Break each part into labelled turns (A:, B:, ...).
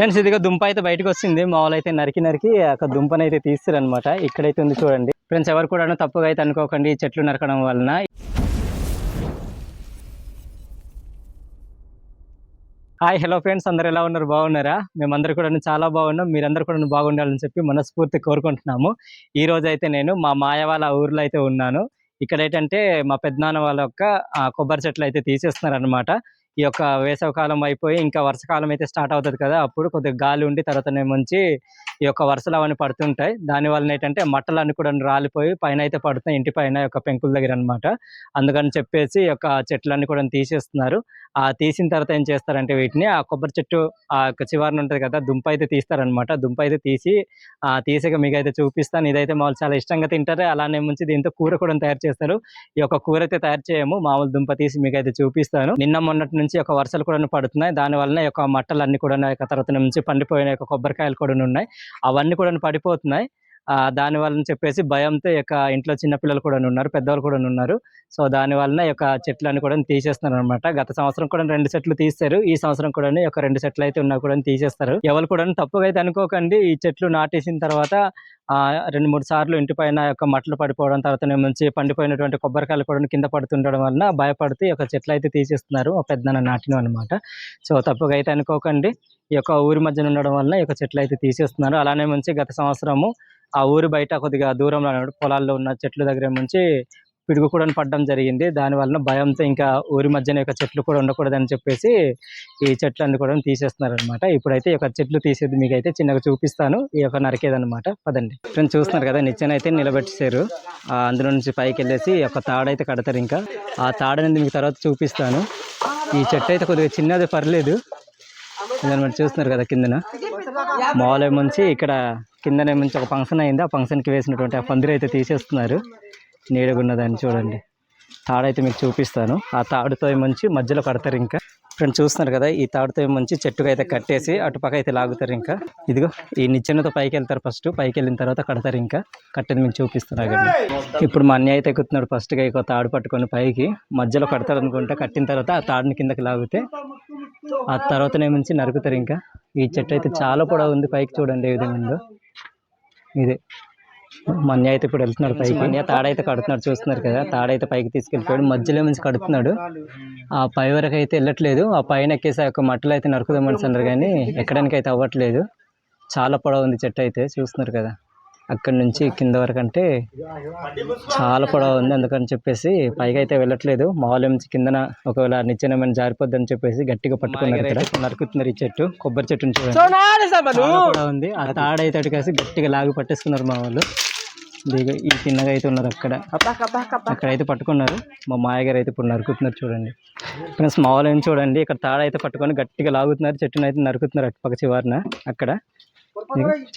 A: Friends ఇదిగో దుంప అయితే బయటకు వచ్చింది. మామూలు అయితే నరికి నరికి ఒక దుంపను అయితే తీస్తారనమాట ఇక్కడైతే ఉంది చూడండి. ఫ్రెండ్స్ ఎవరు కూడా తప్పుగా అయితే అనుకోకండి. చెట్లు నరకడం వలన. హాయ్ హలో ఫ్రెండ్స్ అందరు ఎలా ఉన్నారు? బాగున్నారా? మేమందరూ కూడా చాలా బాగున్నాం. మీరందరూ కూడా బాగుండాలని చెప్పి మనస్ఫూర్తి కోరుకుంటున్నాము. ఈ రోజు అయితే నేను మా మాయ వాళ్ళ ఊర్లో అయితే ఉన్నాను. ఇక్కడ ఏంటంటే మా పెద్దనాన్న వాళ్ళ యొక్క కొబ్బరి చెట్లు అయితే తీసేస్తున్నారనమాట ఈ యొక్క వేసవి కాలం అయిపోయి ఇంకా వర్షాకాలం అయితే స్టార్ట్ అవుతుంది కదా అప్పుడు కొద్దిగా గాలి ఉండి తర్వాత మంచి ఈ యొక్క వరుసలు అవన్నీ పడుతుంటాయి. దాని వలన ఏంటంటే మట్టలు అన్ని కూడా రాలిపోయి పైన అయితే పడుతున్నాయి. ఇంటి పైన యొక్క పెంకుల దగ్గర అనమాట అందుకని చెప్పేసి యొక్క చెట్లన్నీ కూడా తీసేస్తున్నారు. ఆ తీసిన తర్వాత ఏం చేస్తారంటే వీటిని ఆ కొబ్బరి చెట్టు ఆ యొక్క చివరన ఉంటుంది కదా దుంప అయితే తీస్తారనమాట దుంప అయితే తీసి ఆ తీసాక మీకు అయితే చూపిస్తాను. ఇదైతే మామూలు చాలా ఇష్టంగా తింటారు. అలానే ముంచి దీంతో కూర కూడా తయారు చేస్తారు. ఈ యొక్క కూర అయితే తయారు చేయము. మామూలు దుంప తీసి మీకు అయితే చూపిస్తాను. నిన్న మొన్నటి నుంచి ఒక వర్షాలు కూడా పడుతున్నాయి. దాని వలన యొక్క మట్టలు అన్ని కూడా యొక్క తర్వాత నుంచి పండిపోయిన యొక్క కొబ్బరికాయలు కూడా ఉన్నాయి. అవన్నీ కూడా పడిపోతున్నాయి. దాని వలన చెప్పేసి భయంతో యొక్క ఇంట్లో చిన్న పిల్లలు కూడా ఉన్నారు పెద్దవాళ్ళు కూడా ఉన్నారు. సో దాని వలన యొక్క చెట్లను కూడా తీసేస్తున్నారు అనమాట గత సంవత్సరం కూడా రెండు చెట్లు తీస్తారు ఈ సంవత్సరం కూడా ఒక రెండు చెట్లు అయితే ఉన్నా కూడా తీసేస్తారు. ఎవరు కూడా తప్పుగా అయితే అనుకోకండి. ఈ చెట్లు నాటేసిన తర్వాత రెండు మూడు సార్లు ఇంటి పైన యొక్క మట్టలు పడిపోవడం తర్వాత నుంచి పండిపోయినటువంటి కొబ్బరికాయలు కూడా కింద పడుతుండడం వలన భయపడుతూ ఈ యొక్క చెట్లు అయితే తీసేస్తున్నారు. పెద్దన నాటిన అనమాట సో తప్పుగా అయితే అనుకోకండి. ఈ యొక్క ఊరి మధ్యన ఉండడం వలన ఈ యొక్క చెట్లు అయితే తీసేస్తున్నారు. అలానే మంచి గత సంవత్సరము ఆ ఊరు బయట కొద్దిగా దూరంలో అన్నమాట పొలాల్లో ఉన్న చెట్ల దగ్గర నుంచి పిడుగు కూడా పడడం జరిగింది. దాని వలన భయంతో ఇంకా ఊరి మధ్యన యొక్క చెట్లు కూడా ఉండకూడదని చెప్పేసి ఈ చెట్లన్నీ కూడా తీసేస్తున్నారు అనమాట ఇప్పుడైతే ఈ యొక్క చెట్లు తీసేది మీకు అయితే చిన్నగా చూపిస్తాను. ఈ యొక్క నరికేదనమాట పదండి. ఫ్రెండ్స్ చూస్తున్నారు కదా నిచ్చెన అయితే నిలబెట్టేశారు. ఆ అందులో నుంచి పైకి వెళ్ళేసి ఈ యొక్క తాడైతే కడతారు ఇంకా. ఆ తాడనేది మీకు తర్వాత చూపిస్తాను. ఈ చెట్టు అయితే కొద్దిగా చిన్నది పర్లేదు. చూస్తున్నారు కదా కిందన. మామూలు మంచి ఇక్కడ కిందనే మంచి ఒక ఫంక్షన్ అయింది. ఆ ఫంక్షన్కి వేసినటువంటి ఆ పందిరి అయితే తీసేస్తున్నారు. నీడగున్నదాన్ని చూడండి. తాడైతే మీకు చూపిస్తాను. ఆ తాడుతో మంచి మధ్యలో కడతారు ఇంకా. ఫ్రెండ్ చూస్తున్నారు కదా ఈ తాడుతో మంచి చెట్టుకు అయితే కట్టేసి అటుపక్క అయితే లాగుతారు ఇంకా. ఇదిగో ఈ నిచ్చెనతో పైకి వెళ్తారు ఫస్ట్. పైకి వెళ్ళిన తర్వాత కడతారు ఇంకా. కట్టేది మీకు చూపిస్తున్నారు కదా. ఇప్పుడు మా అన్నయ్య అయితే ఎక్కుతున్నాడు ఫస్ట్గా ఇక తాడు పట్టుకొని పైకి. మధ్యలో కడతారు అనుకుంటే. కట్టిన తర్వాత ఆ తాడుని కిందకి లాగితే ఆ తర్వాతనే మంచి నరుకుతారు ఇంకా. ఈ చెట్టు అయితే చాలా పొడవు ఉంది పైకి చూడండి ఏ విధంగా ఉందో. ఇదే. మన్య అయితే ఇప్పుడు వెళ్తున్నాడు పైకి. మన్య తాడైతే కడుతున్నాడు చూస్తున్నారు కదా. తాడైతే పైకి తీసుకెళ్ళిపోయాడు. మధ్యలో నుంచి కడుతున్నాడు. ఆ పై వరకు అయితే వెళ్ళట్లేదు. ఆ పైన ఎక్కేసి ఒక మట్టలు అయితే నరుకుదామని అన్నారు కానీ ఎక్కడానికి అయితే అవ్వట్లేదు. చాలా పొడవు ఉంది చెట్టు అయితే చూస్తున్నారు కదా. అక్కడి నుంచి కింద వరకు అంటే చాలా పొడవు ఉంది అందుకని చెప్పేసి పైకి అయితే వెళ్ళట్లేదు. మామూలు నుంచి కిందన ఒకవేళ నిచ్చెనమైన జారిపోద్ది అని చెప్పేసి గట్టిగా పట్టుకున్నారు ఇక్కడ. నరుకుతున్నారు ఈ చెట్టు. కొబ్బరి చెట్టుని చూడండి ఉంది. ఆ తాడైతే అటుకేసి గట్టిగా లాగి పట్టేసుకున్నారు మా వాళ్ళు. దిగ ఈ చిన్నగా అయితే ఉన్నారు అక్కడ. అక్కడైతే పట్టుకున్నారు. మా మాయగారు అయితే ఇప్పుడు నరుకుతున్నారు చూడండి. ఫ్రెండ్స్ మా వాళ్ళు ఏం చూడండి. ఇక్కడ తాడ అయితే పట్టుకొని గట్టిగా లాగుతున్నారు. చెట్టుని అయితే నరుకుతున్నారు అటుపక్క చివరన. అక్కడ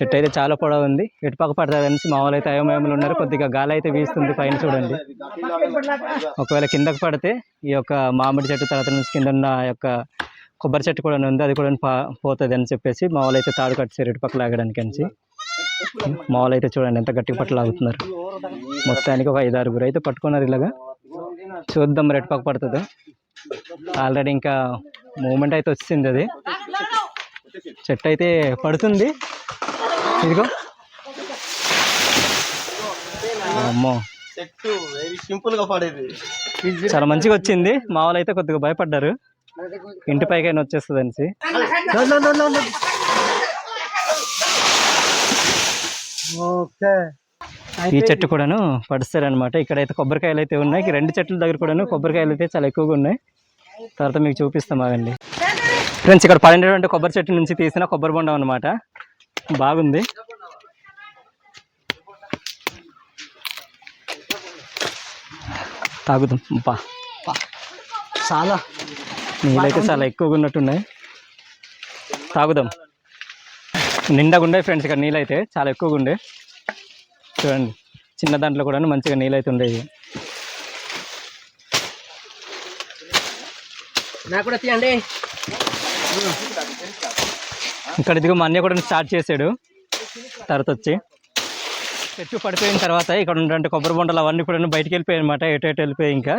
A: చెట్టు అయితే చాలా పొడవు ఉంది. ఎటుపక్క పడుతుంది అనేసి మా వాళ్ళు అయితే అయోమయంలో ఉన్నారు. కొద్దిగా గాలి అయితే వీస్తుంది పైన చూడండి. ఒకవేళ కిందకు పడితే ఈ యొక్క మామిడి చెట్టు తర్వాత నుంచి కింద ఉన్న ఆ యొక్క కొబ్బరి చెట్టు కూడా ఉంది. అది కూడా పా- పోతుంది అని చెప్పేసి మా వాళ్ళు అయితే తాడు కట్టేసారు ఇటుపక్క లాగడానికి అని మా వాళ్ళు అయితే చూడండి ఎంత గట్టి పట్టు లాగుతున్నారు. మొత్తానికి ఒక ఐదు ఆరుగురు అయితే పట్టుకున్నారు ఇలాగా. చూద్దాం మరి ఎటుపక్క పడుతుందో. ఆల్రెడీ ఇంకా మూమెంట్ అయితే వచ్చింది అది. చెట్టు అయితే పడుతుంది. ఇదిగో. అమ్మో.
B: చెట్టు వెరీ సింపుల్గా పడేది.
A: చాలా మంచిగా వచ్చింది. మా వాళ్ళు అయితే కొద్దిగా భయపడ్డారు. ఇంటి పైకైనా వచ్చేస్తుంది అనేసి.
B: ఓకే.
A: ఈ చెట్టు కూడాను పడుస్తారనమాట ఇక్కడైతే కొబ్బరికాయలు అయితే ఉన్నాయి. ఈ రెండు చెట్ల దగ్గర కూడాను కొబ్బరికాయలు అయితే చాలా ఎక్కువగా ఉన్నాయి. తర్వాత మీకు చూపిస్తాం ఆగండి. ఫ్రెండ్స్ ఇక్కడ పడినటువంటి కొబ్బరి చెట్టు నుంచి తీసిన కొబ్బరి బొండం అనమాట బాగుంది. తాగుదాం. బా
B: చాలా.
A: నీళ్ళైతే చాలా ఎక్కువగా ఉన్నట్టున్నాయి. తాగుదాం. నిండాగా ఉండే ఫ్రెండ్స్ ఇక్కడ నీళ్ళైతే చాలా ఎక్కువగా ఉండే. చూడండి చిన్న దాంట్లో కూడా మంచిగా నీళ్ళైతే ఉండేవి.
B: నాకు కూడా తీయండి.
A: ఇక్కడ ఇదిగో మా అన్నయ్య కూడా స్టార్ట్ చేశాడు. తర్వాత వచ్చి. చెట్టు పడిపోయిన తర్వాత ఇక్కడ ఉన్నటువంటి కొబ్బరి బొండలు అవన్నీ కూడా బయటికి వెళ్ళిపోయాయి అనమాట ఎటు ఎటు వెళ్ళిపోయాయి ఇంకా.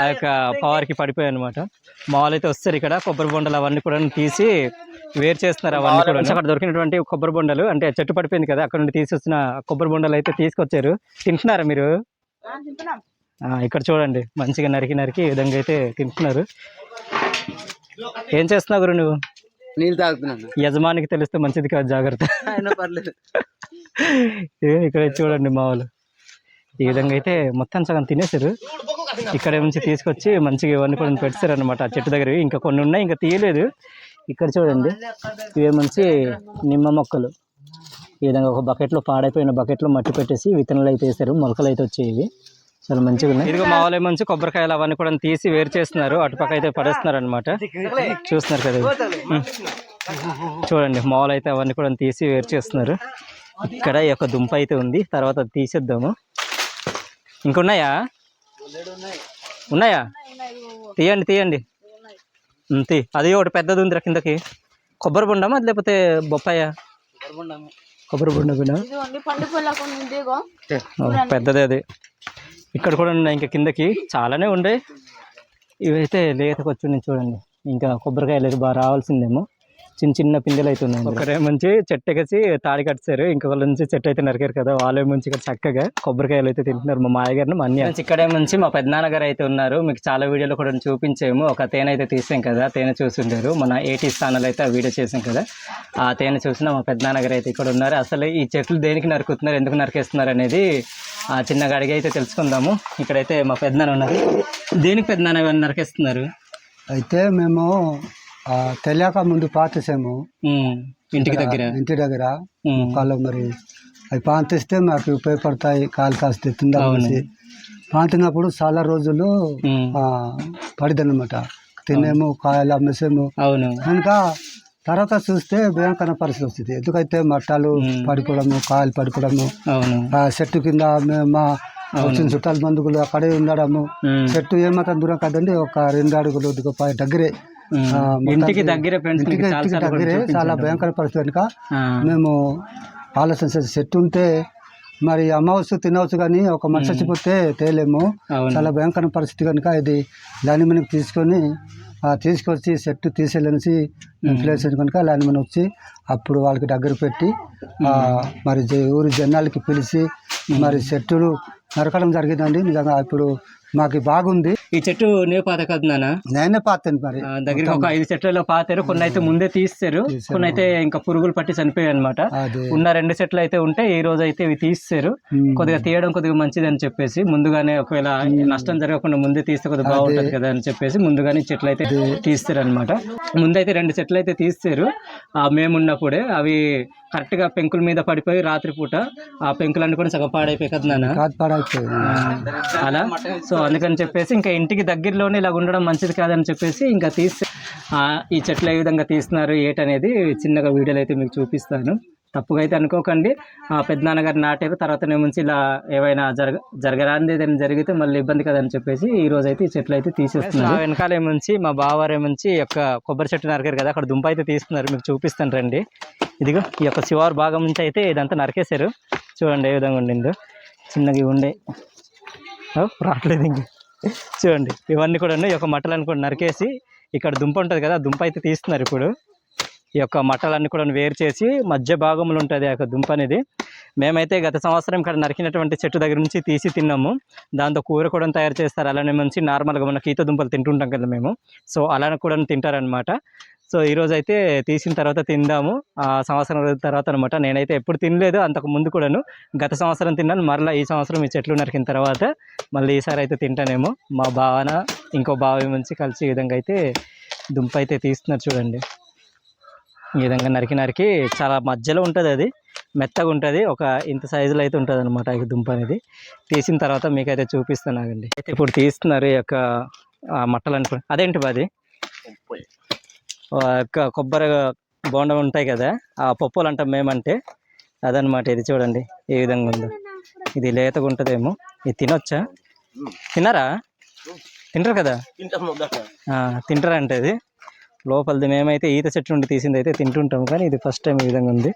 A: ఆ యొక్క పవర్కి పడిపోయాయి అనమాట మామూలు అయితే వస్తారు ఇక్కడ కొబ్బరి బొండలు అవన్నీ కూడా తీసి వేరు చేస్తున్నారు అవన్నీ కూడా అక్కడ దొరికినటువంటి కొబ్బరి బొండలు అంటే చెట్టు పడిపోయింది కదా అక్కడ నుండి తీసుకొచ్చిన కొబ్బరి బొండలు అయితే తీసుకొచ్చారు. తింటున్నారా మీరు? ఆ, ఇక్కడ చూడండి మంచిగా నరికి నరికి ఈ విధంగా అయితే తింటున్నారు. ఏం చేస్తున్నావు గురు నువ్వు?
B: నీళ్ళు తాగుతున్నాను
A: యజమానికి తెలిస్తే మంచిది కాదు జాగ్రత్త.
B: అయినా పర్లేదు.
A: ఇక్కడ చూడండి మా వాళ్ళు. ఈ విధంగా అయితే మొత్తం సగం తినేసారు ఇక్కడ నుంచి తీసుకొచ్చి మంచిగా ఇవన్నీ కూడా పెట్టారు అనమాట ఆ చెట్టు దగ్గర ఇంకా కొన్ని ఉన్నాయి ఇంకా తీయలేదు. ఇక్కడ చూడండి ఇవి మంచి నిమ్మ మొక్కలు. ఈ విధంగా ఒక బకెట్లో పాడైపోయిన బకెట్లో మట్టి పెట్టేసి విత్తనాలు అయితే వేసారు మొలకలు అయితే వచ్చాయి ఇవి చాలా మంచిగా ఉన్నాయి. ఇదిగో మా వాళ్ళు మంచి కొబ్బరికాయలు అవన్నీ కూడా తీసి వేరు చేస్తున్నారు. అటుపక్క అయితే పడేస్తున్నారు అనమాట చూస్తున్నారు కదా. చూడండి మాల్ అయితే అవన్నీ కూడా తీసి వేరు చేస్తున్నారు. ఇక్కడ ఈ యొక్క దుంప అయితే ఉంది. తర్వాత అది తీసేద్దాము. ఇంకున్నాయా? ఉన్నాయా? తీయండి తీయండి. తీ. అది ఒకటి పెద్దది ఉందిరా కిందకి. కొబ్బరి బొండమా అది లేకపోతే బొప్పాయ? కొబ్బరి బొండ కూడా. పెద్దదే అది. ఇక్కడ కూడా ఉన్నాయి ఇంకా కిందకి చాలానే ఉండే. ఇవైతే లేతకు వచ్చి చూడండి. ఇంకా కొబ్బరికాయలు అయితే బాగా రావాల్సిందేమో. చిన్న చిన్న పిందెలు అయితే ఉన్నాయి ఒకరే మంచి చెట్టు ఎగసి తాడి కట్టారు ఇంకొకళ్ళ నుంచి చెట్టు అయితే నరికారు కదా. వాళ్ళే మంచి ఇక్కడ చక్కగా కొబ్బరికాయలు అయితే తింటున్నారు. మా మాయగారిని మా అన్ని ఇక్కడే మంచి మా పెద్దనాన్నగారు అయితే ఉన్నారు. మీకు చాలా వీడియోలు కూడా చూపించాము. ఒక తేనె అయితే తీసాం కదా. తేనె చూసిండారు మన ఏటీ స్థానాలు అయితే ఆ వీడియో చేసాం కదా. ఆ తేనె చూసిన మా పెద్దనాన్నగారు అయితే ఇక్కడ ఉన్నారు. అసలు ఈ చెట్లు దేనికి నరుకుతున్నారు? ఎందుకు నరికేస్తున్నారు అనేది ఆ చిన్నగా అడిగి అయితే తెలుసుకుందాము. ఇక్కడైతే మా పెద్దనాన్న ఉన్నారు. దేనికి పెద్దనాన్న నరికేస్తున్నారు?
C: అయితే మేము తెలియక ముందు పాతేసాము.
A: ఇంటికి దగ్గర.
C: ఇంటి దగ్గర. కాళ్ళు మరి అవి పాంతిస్తే మాకు ఉపయోగపడతాయి కాలు కాస్తే తిందామనేసి పాంతినప్పుడు చాలా రోజులు పడిదనమాట తినేము కాయలు అమ్మేసాము.
A: అవును.
C: కనుక తర్వాత చూస్తే భయంకర పరిస్థితి వచ్చింది ఎందుకైతే మట్టాలు పడిపోవడము కాయలు ఆ చెట్టు కింద మేము మా వచ్చిన చుట్టాల బంధువులు అక్కడే ఉండడము. చెట్టు ఏమాత్రం దూరం కాదండి ఒక రెండు అడుగులు దగ్గరే.
A: ఇంటికి దగ్గర
C: ఇంటికి దగ్గరే చాలా భయంకర పరిస్థితి కనుక మేము ఆలోచన చేసి చెట్టు ఉంటే మరి అమ్మవచ్చు తినవచ్చు కానీ ఒక మనిషి చచ్చిపోతే తేలేము. చాలా భయంకర పరిస్థితి కనుక ఇది దాని మనకి తీసుకొని తీసుకొచ్చి చెట్టు తీసేయాలనేసి ప్లేస్ కనుక దాని మన వచ్చి అప్పుడు వాళ్ళకి దగ్గర పెట్టి మరి ఊరి జనాలకి పిలిచి మరి చెట్టులు నరకడం జరిగిందండి. నిజంగా ఇప్పుడు మాకు బాగుంది.
A: ఈ చెట్టు నేను పాత కదా నాన్న.
C: నేనే పాతాను మరి.
A: దగ్గరికి ఒక ఐదు చెట్లలో పాతారు కొన్ని అయితే ముందే తీస్తారు కొన్ని అయితే ఇంకా పురుగులు పట్టి చనిపోయాయి అనమాట ఉన్న రెండు చెట్లు అయితే ఉంటే ఈ రోజు అయితే ఇవి తీస్తారు. కొద్దిగా తీయడం కొద్దిగా మంచిది అని చెప్పేసి ముందుగానే ఒకవేళ నష్టం జరగకుండా ముందే తీస్తే కొద్దిగా బాగుంటది కదా అని చెప్పేసి ముందుగానే చెట్లు అయితే తీస్తారు అనమాట ముందైతే రెండు చెట్లు అయితే తీస్తారు ఆ మేము ఉన్నప్పుడే అవి కరెక్ట్గా పెంకుల మీద పడిపోయి రాత్రిపూట ఆ పెంకులన్నీ కూడా సగం పాడైపోయి కదా నాన్న? అలా? సో అందుకని చెప్పేసి ఇంకా ఇంటికి దగ్గరలోనే ఇలా ఉండడం మంచిది కాదని చెప్పేసి ఇంకా తీస్తే ఆ, ఈ చెట్లు ఏ విధంగా తీస్తున్నారు ఏటనేది చిన్నగా వీడియోలు అయితే మీకు చూపిస్తాను. తప్పుగా అయితే అనుకోకండి. ఆ పెద్దనాన్నగారు నాటారు. తర్వాత నుంచి ఇలా ఏవైనా జరగ జరగరాంది ఏదైనా జరిగితే మళ్ళీ ఇబ్బంది కదని చెప్పేసి ఈ రోజు అయితే ఈ చెట్లు అయితే తీసేస్తున్నారు వెనకాల ఏముంచి మా బావారు ఏముంచి యొక్క కొబ్బరి చెట్టు నరికారు కదా అక్కడ దుంప అయితే తీస్తున్నారు. మీకు చూపిస్తాను రండి. ఇదిగో ఈ యొక్క శివారు భాగం నుంచి అయితే ఇదంతా నరికేశారు. చూడండి ఏ విధంగా ఉండిందో. చిన్నగా ఉండే. రావట్లేదు ఇంక. చూడండి ఇవన్నీ కూడా ఈ యొక్క మట్టలను కూడా నరికేసి ఇక్కడ దుంప ఉంటుంది కదా దుంప అయితే తీస్తున్నారు ఇప్పుడు. ఈ యొక్క మట్టలన్నీ కూడా వేరు చేసి మధ్య భాగంలో ఉంటుంది ఆ యొక్క దుంప అనేది. మేమైతే గత సంవత్సరం ఇక్కడ నరికినటువంటి చెట్టు దగ్గర నుంచి తీసి తిన్నాము. దాంతో కూర కూడా తయారు చేస్తారు. అలానే మంచి నార్మల్గా మన కీత దుంపలు తింటుంటాం కదా మేము. సో అలానే కూడా తింటారనమాట సో ఈరోజు అయితే తీసిన తర్వాత తిందాము. ఆ సంవత్సరం తర్వాత అనమాట నేనైతే ఎప్పుడు తినలేదు. అంతకు ముందు కూడాను గత సంవత్సరం తిన్నాను. మరలా ఈ సంవత్సరం ఈ చెట్లు నరికిన తర్వాత మళ్ళీ ఈసారి అయితే తింటానేమో. మా భావన ఇంకో బావి మంచి కలిసి ఈ విధంగా అయితే దుంప అయితే తీస్తున్నారు చూడండి. ఈ విధంగా నరికి నరికి చాలా మధ్యలో ఉంటుంది అది. మెత్తగా ఉంటుంది. ఒక ఇంత సైజులో అయితే ఉంటుంది అనమాట ఈ దుంప అనేది. తీసిన తర్వాత మీకైతే చూపిస్తాను ఆగండి అయితే ఇప్పుడు తీస్తున్నారు ఈ యొక్క ఆ మట్టలు అనుకో అదేంటి యొక్క కొబ్బరి బోండం ఉంటాయి కదా ఆ పప్పులు అంటాం మేమంటే. అదనమాట ఇది చూడండి ఏ విధంగా ఉందో. ఇది లేతగా ఉంటుందేమో. ఇది తినొచ్చా? తినరా తింటారు కదా? తింటారంటే ఇది. లోపలిది మేమైతే ఈత చెట్టు నుండి తీసింది అయితే తింటుంటాం కానీ ఇది ఫస్ట్ టైం ఈ విధంగా ఉంది.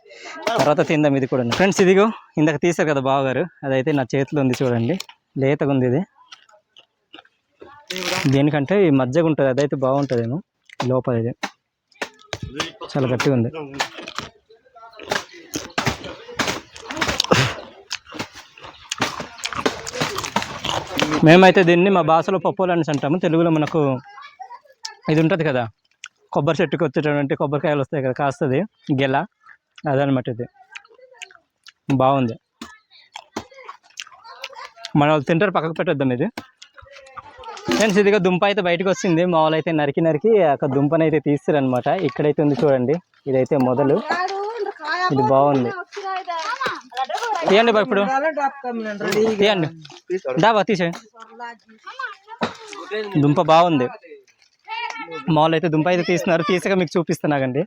A: తర్వాత తిందాం ఇది కూడా. ఫ్రెండ్స్ ఇదిగో ఇందాక తీశారు కదా బావగారు అదైతే నా చేతిలో ఉంది చూడండి. లేతగా ఉంది ఇది. దీనికంటే ఈ మధ్యగా ఉంటుంది అదైతే బాగుంటుందేమో. లోపల ఇది. చాలా గట్టిగా ఉంది. మేమైతే దీన్ని మా భాషలో పప్పులు అనేసి అంటాము. తెలుగులో మనకు ఇది ఉంటుంది కదా కొబ్బరి చెట్టుకు వచ్చేటటువంటి కొబ్బరికాయలు వస్తాయి కదా కాస్తుంది గెల. అదనమాట ఇది. బాగుంది. మన వాళ్ళు తింటారు పక్కకు పెట్టేద్దాం ఇది. ఫ్రెండ్స్ ఇదిగా దుంప అయితే బయటకు వచ్చింది మామూలు అయితే నరికి నరికి ఒక దుంపని అయితే తీస్తారు అనమాట ఇక్కడైతే ఉంది చూడండి. ఇదైతే మొదలు. ఇది బాగుంది. తీయండి బా ఇప్పుడు. తీయండి. డాబా తీసేయండి దుంప బాగుంది. మామూలు అయితే దుంప అయితే తీస్తున్నారు. తీసాక మీకు చూపిస్తున్నాగండి.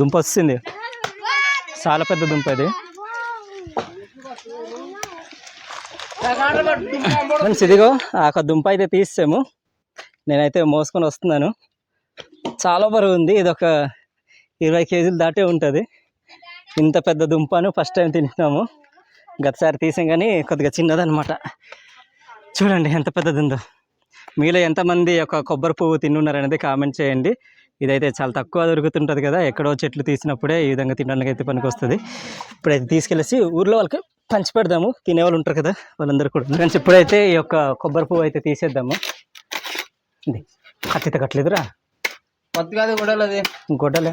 A: దుంప వస్తుంది. చాలా పెద్ద దుంప ఇది. ఫ్రెండ్స్ ఇదిగో ఆ ఒక దుంప అయితే తీసాము. నేనైతే మోసుకొని వస్తున్నాను. చాలా బరువు ఉంది. ఇది ఒక ఇరవై కేజీలు దాటే ఉంటుంది. ఇంత పెద్ద దుంపను ఫస్ట్ టైం తింటున్నాము. గతసారి తీసాం కానీ కొద్దిగా చిన్నదనమాట చూడండి ఎంత పెద్దది ఉందో మీలో ఎంతమంది ఒక కొబ్బరి పువ్వు తిన్నున్నారు అనేది కామెంట్ చేయండి. ఇదైతే చాలా తక్కువ దొరుకుతుంటుంది కదా ఎక్కడో చెట్లు తీసినప్పుడే ఈ విధంగా తినడానికి అయితే పనికి వస్తుంది ఇప్పుడైతే తీసుకెళ్ళేసి ఊర్లో వాళ్ళకి పంచి పెడదాము. తినేవాళ్ళు ఉంటారు కదా వాళ్ళందరూ కూడా. ఫ్రెండ్స్ ఇప్పుడైతే ఈ యొక్క కొబ్బరి పువ్వు అయితే తీసేద్దాము. కత్తిత కట్టలేదురా.
B: కూడా అది
A: గొడ్డలే.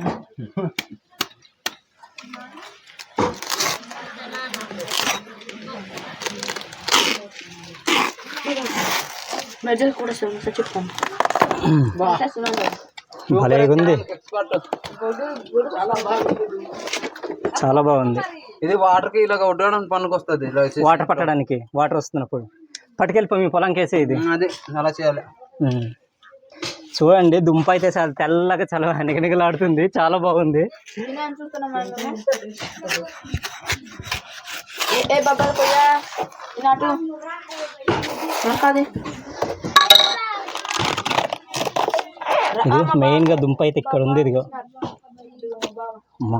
D: మెజల్ కూడా సార్ చెప్తాను
A: భలే ఉంది చాలా బాగుంది.
B: ఇది వాటర్కి ఇలాగ ఉడకడానికి పనికి వస్తుంది ఇలా.
A: వాటర్ పట్టడానికి వాటర్ వస్తున్నప్పుడు. పట్టుకెళ్ళిపో మీ పొలంకి వేసే ఇది
B: అదే అలా చేయాలి.
A: చూడండి దుంప అయితే చాలా తెల్లగా చాలా నిగనిగలాడుతుంది చాలా బాగుంది.
D: కాదు
A: ఇది మెయిన్గా దుంప అయితే ఇక్కడ ఉంది ఇదిగో. అమ్మా,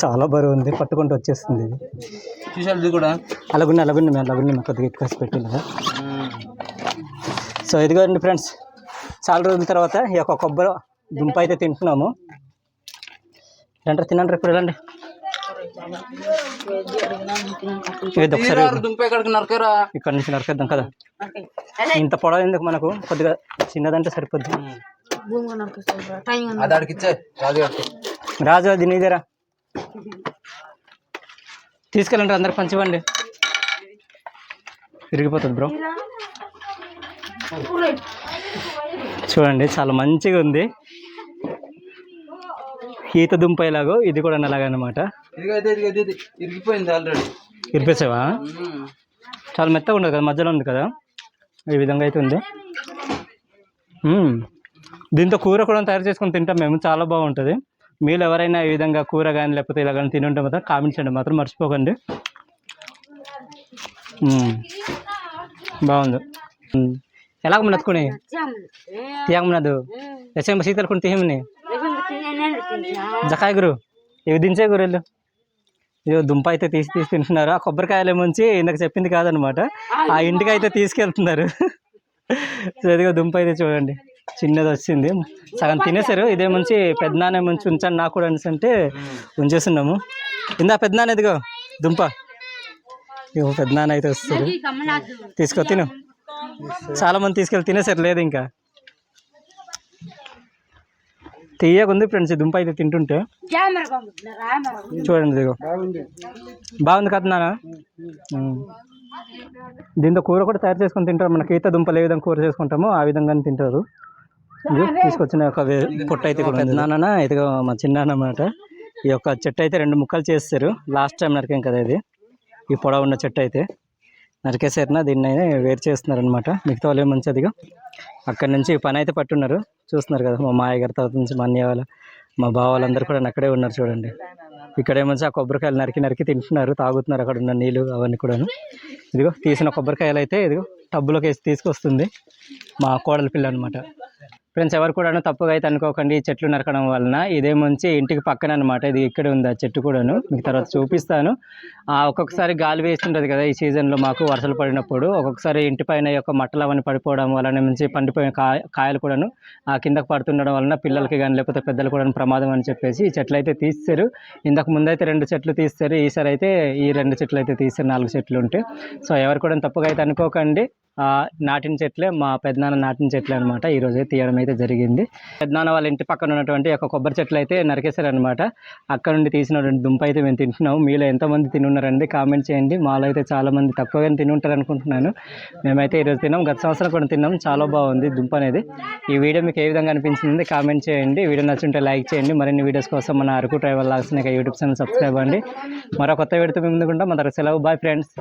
A: చాలా బరువు ఉంది పట్టుకుంటూ వచ్చేస్తుంది ఇది.
B: చూసారు కూడా?
A: అలాగుండి అలాగుండి మేము అలాగుండి మేము కొద్దిగా ఎక్కువ పెట్టింది. సో ఇదిగోండి ఫ్రెండ్స్ చాలా రోజుల తర్వాత ఈ యొక్క కొబ్బరి దుంప అయితే తింటున్నాము. తినంటారు తినంటారు ఇప్పుడు వెళ్ళండి. ఇది ఒకసారి ఇక్కడ నుంచి నరకేద్దాం కదా. ఇంత పొడవు ఎందుకు మనకు? కొద్దిగా చిన్నదంటే సరిపోద్ది.
B: రాజు
A: అది నీదేరా తీసుకెళ్ళండి అందరికి పంచివ్వండి. విరిగిపోతుంది బ్రో. చూడండి చాలా మంచిగా ఉంది. ఈత దుంప ఎలాగో ఇది కూడా అలాగనమాట.
B: ఇరిగిపోయింది ఆల్రెడీ
A: ఇరిపేసావా? చాలా మెత్తగా ఉండదు కదా మధ్యలో ఉంది కదా? ఈ విధంగా అయితే ఉంది. దీంతో కూర కూడా తయారు చేసుకొని తింటాం మేము చాలా బాగుంటుంది. మీరు ఎవరైనా ఈ విధంగా కూర కానీ లేకపోతే ఇలా కానీ తిని ఉంటే మాత్రం కామెంట్ చేయండి మాత్రం మర్చిపోకండి. బాగుంది. ఎలాగ మనత్తుకుని? తీయక మనదు ఎస్ఎం సీతలు కొని తీయమని? జకాయ గురు ఇవి దించే గురు వెళ్ళు. ఇదిగో దుంప అయితే తీసి తీసి తింటున్నారు. ఆ కొబ్బరికాయలు ముంచి ఇందాక చెప్పింది కాదనమాట. ఆ ఇంటికి అయితే తీసుకెళ్తున్నారు. సో ఇదిగో దుంప అయితే చూడండి. చిన్నది వచ్చింది. సగం తినేసారు ఇదే ముంచి పెద్దనాన్న ముంచి ఉంచండి నాకు కూడా అనేసి అంటే ఉంచేస్తున్నాము. ఇందా పెద్దనాన్న ఇదిగో దుంప. ఇగో పెద్దనాన్న అయితే వస్తారు. తీసుకో తిను. చాలా మంది తీసుకెళ్ళి తినేసారు లేదు ఇంకా. తీయకుంది ఫ్రెండ్స్ ఈ దుంప అయితే తింటుంటే. చూడండి ఇదిగో. బాగుంది కదా నాన్న. దీంతో కూర కూడా తయారు చేసుకొని తింటారు. మనకి ఈత దుంపలు ఏ విధంగా కూర చేసుకుంటామో ఆ విధంగానే తింటారు. తీసుకొచ్చిన ఒక పొట్టు అయితే పెద్ద నాన్న ఇదిగో మా చిన్న అన్నమాట. ఈ యొక్క చెట్టు అయితే రెండు ముక్కలు చేస్తారు. లాస్ట్ టైం నరికాం కదా ఇది. ఈ పొడవు ఉన్న చెట్టు అయితే. నరికేసారిన దీన్ని వేరు చేస్తున్నారనమాట మిగతా వాళ్ళు ఏమో మంచిదిగా అక్కడి నుంచి పని అయితే పట్టున్నారు. చూస్తున్నారు కదా మా మాయ గారి తర్వాత నుంచి మా అన్నయ్య వాళ్ళ మా బావ వాళ్ళందరూ కూడా అక్కడే ఉన్నారు చూడండి. ఇక్కడ ఆ కొబ్బరికాయలు నరికి నరికి తింటున్నారు తాగుతున్నారు అక్కడ ఉన్న నీళ్ళు అవన్నీ కూడాను. ఇదిగో తీసిన కొబ్బరికాయలు అయితే ఇదిగో టబ్బులోకి వేసి తీసుకొస్తుంది మా కోడలి పిల్ల అనమాట ఫ్రెండ్స్ ఎవరు కూడాను తప్పుగా అయితే అనుకోకండి. ఈ చెట్లు నరకడం వలన ఇదే మంచి ఇంటికి పక్కన అనమాట ఇది ఇక్కడ ఉంది ఆ చెట్టు కూడాను. మీకు తర్వాత చూపిస్తాను. ఒక్కొక్కసారి గాలి వేస్తుంటుంది కదా ఈ సీజన్లో మాకు వర్షాలు పడినప్పుడు. ఒక్కొక్కసారి ఇంటి పైన యొక్క మట్టలు అవన్నీ పడిపోవడం వలన మంచి పండిపోయిన కాయ కాయలు కూడాను ఆ కిందకు పడుతుండడం వలన పిల్లలకి కానీ లేకపోతే పెద్దలు కూడా ప్రమాదం అని చెప్పేసి ఈ చెట్లు అయితే తీస్తారు ఇంతకు ముందైతే రెండు చెట్లు తీస్తారు ఈసారి అయితే ఈ రెండు చెట్లు అయితే తీస్తారు నాలుగు చెట్లు ఉంటాయి సో ఎవరు కూడా తప్పుగా అయితే అనుకోకండి. నాటిన చెట్లే మా పెద్దనాన్న నాటిన చెట్లే అనమాట ఈరోజు అయితే తీయడం అయితే జరిగింది. పెద్దనాన్న వాళ్ళ ఇంటి పక్కన ఉన్నటువంటి ఒక కొబ్బరి చెట్లు అయితే నరికేశారనమాట అక్కడ నుండి తీసినటువంటి దుంప అయితే మేము తింటున్నాం మీలో ఎంతమంది తినున్నారండి? కామెంట్ చేయండి. మాలో అయితే చాలామంది తక్కువగానే తిని ఉంటారు అనుకుంటున్నాను. మేమైతే ఈరోజు తిన్నాం గత సంవత్సరం కూడా తిన్నాం చాలా బాగుంది దుంప అనేది. ఈ వీడియో మీకు ఏ విధంగా అనిపించింది కామెంట్ చేయండి. వీడియో నచ్చుంటే లైక్ చేయండి. మరిన్ని వీడియోస్ కోసం మన Araku tribal vlogs YouTube channel subscribe అండి మరో కొత్త వీడితో మేము ముందుకుంటాం మన సెలవు. Bye friends.